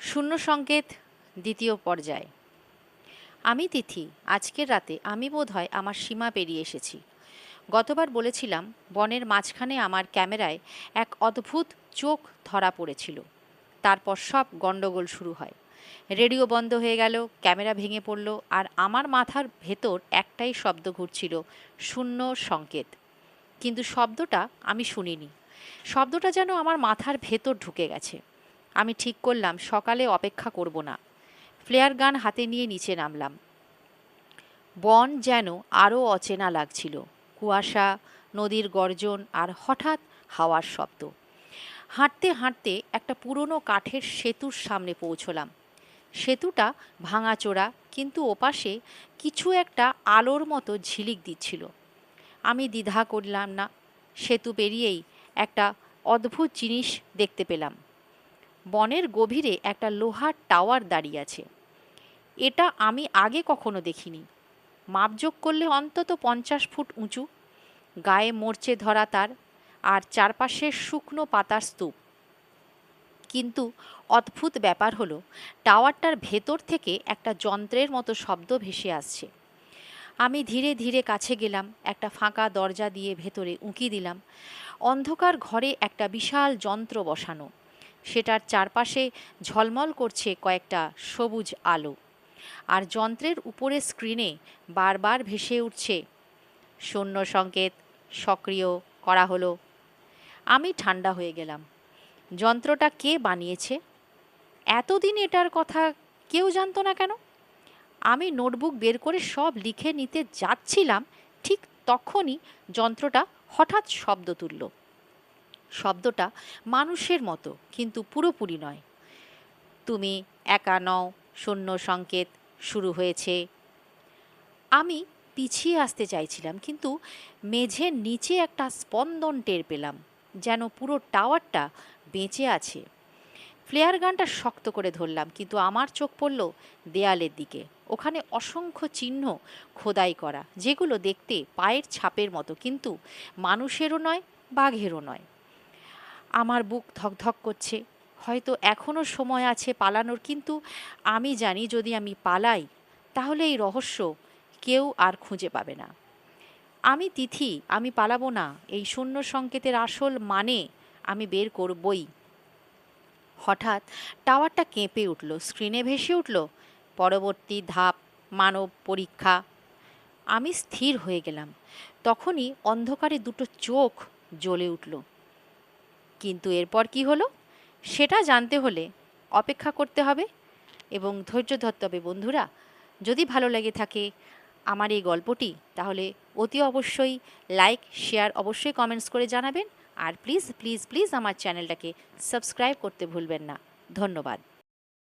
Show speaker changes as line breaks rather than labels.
শূন্য সংকেত, দ্বিতীয় পর্যায়। আমি তিথি, আজকের রাতে আমি বোধ হয় আমার সীমা পেরিয়ে এসেছি। গতবার বলেছিলাম, বনের মাঝখানে আমার ক্যামেরায় এক অদ্ভুত চোখ ধরা পড়েছিল। তারপর সব গণ্ডগোল শুরু হয়। রেডিও বন্ধ হয়ে গেল, ক্যামেরা ভেঙে পড়ল, আর আমার মাথার ভেতর একটাই শব্দ ঘুরছিল, শূন্য সংকেত। কিন্তু শব্দটা আমি শুনিনি। শব্দটা যেন আমার মাথার ভেতর ঢুকে গেছে। আমি ঠিক করলাম, সকালে অপেক্ষা করব না। ফ্লেয়ার গান হাতে নিয়ে নিচে নামলাম। বন যেন আরও অচেনা লাগছিল, কুয়াশা, নদীর গর্জন আর হঠাৎ হাওয়ার শব্দ। হাঁটতে হাঁটতে একটা পুরনো কাঠের সেতুর সামনে পৌঁছলাম। সেতুটা ভাঙাচোরা, কিন্তু ওপাশে কিছু একটা আলোর মতো ঝিলিক দিচ্ছিল। আমি দ্বিধা করলাম না। সেতু পেরিয়েই একটা অদ্ভুত জিনিস দেখতে পেলাম। বনের গভীরে একটা লোহার টাওয়ার দাঁড়িয়ে আছে। এটা আমি আগে কখনো দেখিনি। মাপযোগ করলে অন্তত পঞ্চাশ ফুট উঁচু। গায়ে মরচে ধরা তার আর চারপাশে শুকনো পাতার স্তূপ। কিন্তু অদ্ভুত ব্যাপার হলো, টাওয়ারটার ভেতর থেকে একটা যন্ত্রের মতো শব্দ ভেসে আসছে। আমি ধীরে ধীরে কাছে গেলাম, একটা ফাঁকা দরজা দিয়ে ভেতরে উঁকি দিলাম। অন্ধকার ঘরে একটা বিশাল যন্ত্র বসানো। সেটার চারপাশে ঝলমল করছে কয়েকটা সবুজ আলো। আর যন্ত্রের উপরে স্ক্রিনে বারবার ভেসে উঠছে, শূন্য সংকেত সক্রিয় করা হলো। আমি ঠান্ডা হয়ে গেলাম। যন্ত্রটা কে বানিয়েছে? এতদিন এটার কথা কেউ জানতো না কেন? আমি নোটবুক বের করে সব লিখে নিতে যাচ্ছিলাম, ঠিক তখনই যন্ত্রটা হঠাৎ শব্দ তুলল। শব্দটা মানুষের মতো, কিন্তু পুরোপুরি নয়। তুমি একা নও, শূন্য সংকেত শুরু হয়েছে। আমি পিছিয়ে আসতে চাইছিলাম, কিন্তু মেঝের নিচে একটা স্পন্দন টের পেলাম, যেন পুরো টাওয়ারটা বেঁচে আছে। ফ্লেয়ার গানটা শক্ত করে ধরলাম, কিন্তু আমার চোখ পড়ল দেয়ালের দিকে। ওখানে অসংখ্য চিহ্ন খোদাই করা, যেগুলো দেখতে পায়ের ছাপের মতো, কিন্তু মানুষেরও নয়, বাঘেরও নয়। আমার বুক ধকধক করছে। হয়তো এখনও সময় আছে পালানোর, কিন্তু আমি জানি যদি আমি পালাই, তাহলে এই রহস্য কেউ আর খুঁজে পাবে না। আমি তিথি, আমি পালাবো না, এই শূন্য সংকেতের আসল মানে আমি বের করবই। হঠাৎ টাওয়ারটা কেঁপে উঠল, স্ক্রিনে ভেসে উঠল, পরবর্তী ধাপ, মানব পরীক্ষা। আমি স্থির হয়ে গেলাম। তখনই অন্ধকারে দুটো চোখ জ্বলে উঠল। কিন্তু এরপর কি হলো? সেটা জানতে হলে অপেক্ষা করতে হবে এবং ধৈর্য ধরতে হবে। বন্ধুরা, যদি ভালো লেগে থাকে আমার এই গল্পটি, তাহলে অতি অবশ্যই লাইক শেয়ার অবশ্যই কমেন্টস করে জানাবেন। আর প্লিজ প্লিজ প্লিজ আমার চ্যানেলটাকে সাবস্ক্রাইব করতে ভুলবেন না। ধন্যবাদ।